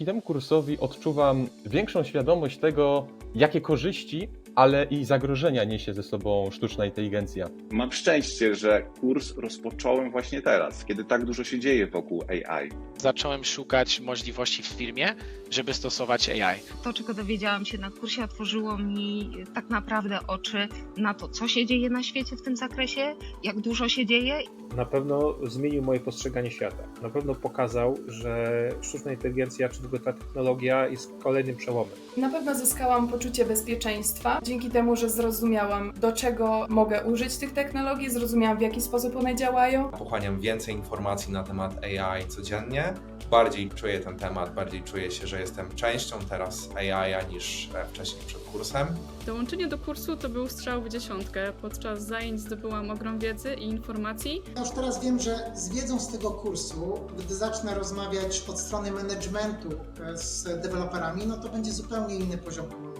dzięki temu kursowi odczuwam większą świadomość tego, jakie korzyści, ale i zagrożenia niesie ze sobą sztuczna inteligencja. Mam szczęście, że kurs rozpocząłem właśnie teraz, kiedy tak dużo się dzieje wokół AI. Zacząłem szukać możliwości w firmie, żeby stosować AI. To, czego dowiedziałam się na kursie, otworzyło mi tak naprawdę oczy na to, co się dzieje na świecie w tym zakresie, jak dużo się dzieje Na pewno zmienił moje postrzeganie świata. Na pewno pokazał, że sztuczna inteligencja, czy w ogóle ta technologia jest kolejnym przełomem. Na pewno zyskałam poczucie bezpieczeństwa dzięki temu, że zrozumiałam, do czego mogę użyć tych technologii, zrozumiałam, w jaki sposób one działają. Pochłaniam więcej informacji na temat AI codziennie. Bardziej czuję ten temat, bardziej czuję się, że jestem częścią teraz AI niż e, wcześniej przed kursem. Dołączenie do kursu to był strzał w dziesiątkę. Podczas zajęć zdobyłam ogrom wiedzy i informacji. Ja już teraz wiem, że z wiedzą z tego kursu, gdy zacznę rozmawiać od strony managementu e, z deweloperami, no to będzie zupełnie inny poziom komunikacji.